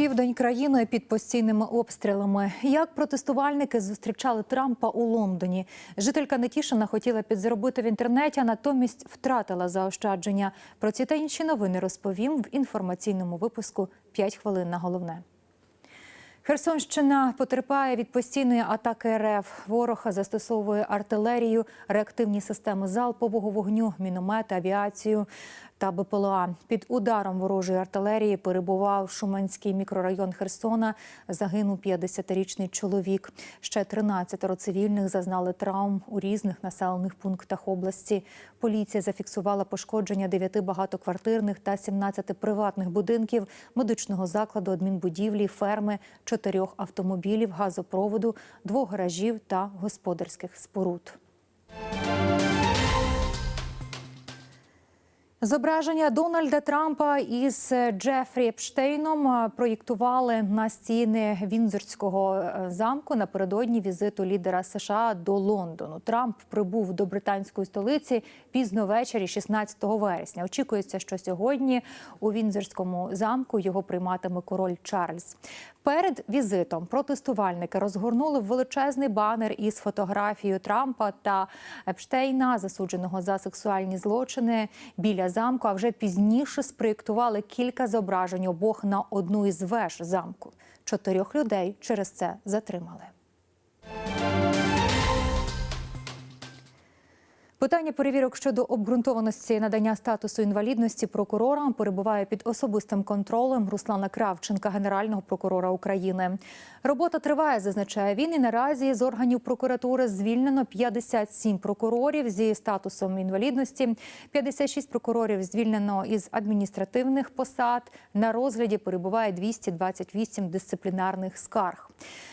Південь країни під постійними обстрілами. Як протестувальники зустрічали Трампа у Лондоні? Жителька Нетішина хотіла підзаробити в інтернеті, а натомість втратила заощадження. Про ці та інші новини розповім в інформаційному випуску «5 хвилин на головне. Херсонщина потерпає від постійної атаки РФ. Ворог застосовує артилерію, реактивні системи залпового вогню, міномети, авіацію та БПЛА. Під ударом ворожої артилерії перебував Шуманський мікрорайон Херсона. Загинув 50-річний чоловік. Ще 13 цивільних зазнали травм у різних населених пунктах області. Поліція зафіксувала пошкодження 9 багатоквартирних та 17 приватних будинків, медичного закладу, адмінбудівлі, ферми, чотирьох автомобілів, газопроводу, двох гаражів та господарських споруд. Зображення Дональда Трампа із Джефрі Епштейном проєктували на стіни Вінзорського замку напередодні візиту лідера США до Лондону. Трамп прибув до британської столиці пізно ввечері, 16 вересня. Очікується, що сьогодні у Вінзорському замку його прийматиме король Чарльз. Перед візитом протестувальники розгорнули величезний банер із фотографією Трампа та Епштейна, засудженого за сексуальні злочини біля замку. А вже пізніше спроєктували кілька зображень обох на одну із веж замку. Чотирьох людей через це затримали. Питання перевірок щодо обґрунтованості надання статусу інвалідності прокурорам перебуває під особистим контролем Руслана Кравченка, генерального прокурора України. Робота триває, зазначає він. І наразі з органів прокуратури звільнено 57 прокурорів зі статусом інвалідності. 56 прокурорів звільнено із адміністративних посад. На розгляді перебуває 228 дисциплінарних скарг.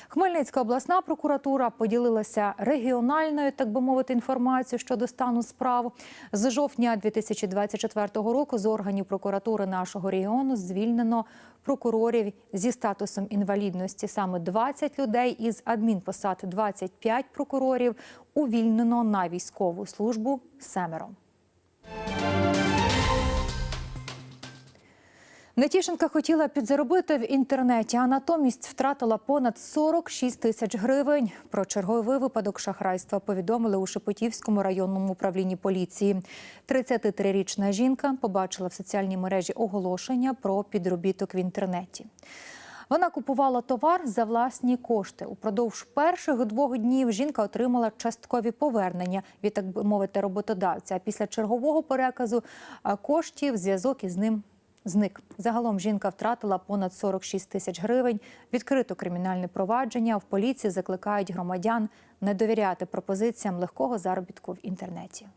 Хмельницька обласна прокуратура поділилася регіональною, так би мовити, інформацією щодо стану справ. З жовтня 2024 року з органів прокуратури нашого регіону звільнено прокурорів зі статусом інвалідності. Саме 20 людей із адмінпосад 25 прокурорів увільнено на військову службу семеро. Нетішенка хотіла підзаробити в інтернеті, а натомість втратила понад 46 тисяч гривень. Про черговий випадок шахрайства повідомили у Шепетівському районному управлінні поліції. 33-річна жінка побачила в соціальній мережі оголошення про підробіток в інтернеті. Вона купувала товар за власні кошти. Упродовж перших двох днів жінка отримала часткові повернення від так би мовити роботодавця. Після чергового переказу коштів зв'язок із ним зник. Загалом жінка втратила понад 46 тисяч гривень. Відкрито кримінальне провадження. В поліції закликають громадян не довіряти пропозиціям легкого заробітку в інтернеті.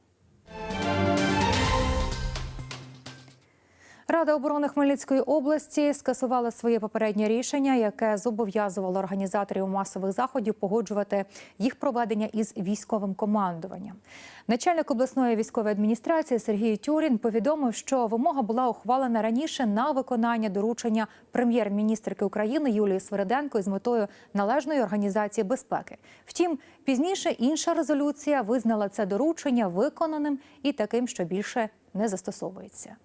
Рада оборони Хмельницької області скасувала своє попереднє рішення, яке зобов'язувало організаторів масових заходів погоджувати їх проведення із військовим командуванням. Начальник обласної військової адміністрації Сергій Тюрін повідомив, що вимога була ухвалена раніше на виконання доручення прем'єр-міністрки України Юлії Свериденко з метою належної організації безпеки. Втім, пізніше інша резолюція визнала це доручення виконаним і таким, що більше не застосовується.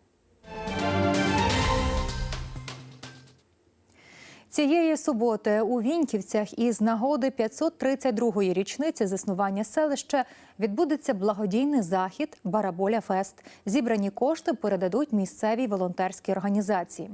Цієї суботи у Віньківцях із нагоди 532-ї річниці заснування селища відбудеться благодійний захід Бараболя Фест. Зібрані кошти передадуть місцевій волонтерській організації.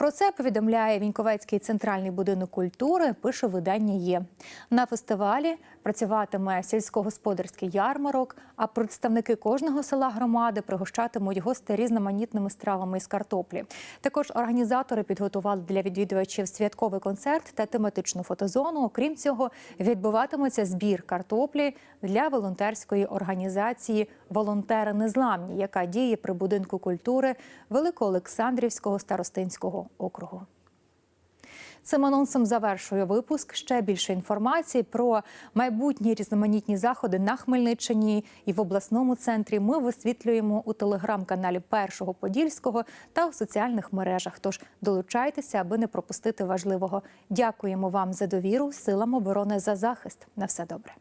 Про це повідомляє Віньковецький центральний будинок культури. Пише видання є на фестивалі. Працюватиме сільськогосподарський ярмарок. А представники кожного села громади пригощатимуть гостей різноманітними стравами із картоплі. Також організатори підготували для відвідувачів святковий концерт та тематичну фотозону. Окрім цього, відбуватиметься збір картоплі для волонтерської організації Волонтери Незламні, яка діє при будинку культури Великоолександрівського старостинського округу. Цим анонсом завершую випуск. Ще більше інформації про майбутні різноманітні заходи на Хмельниччині і в обласному центрі. Ми висвітлюємо у телеграм-каналі Першого Подільського та у соціальних мережах. Тож долучайтеся, аби не пропустити важливого. Дякуємо вам за довіру, силам оборони за захист. На все добре.